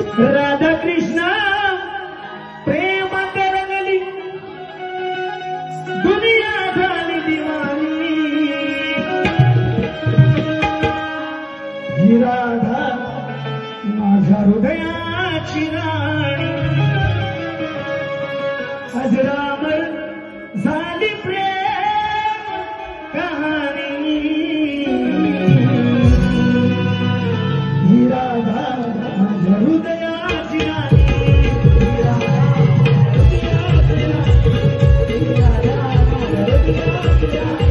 राधा कृष्ण प्रेम रंगली दुनिया झाली दिवाणी ही राधा माझ्या हृदयाची राणी. अजरामर झाली प्रेम. yeah, yeah.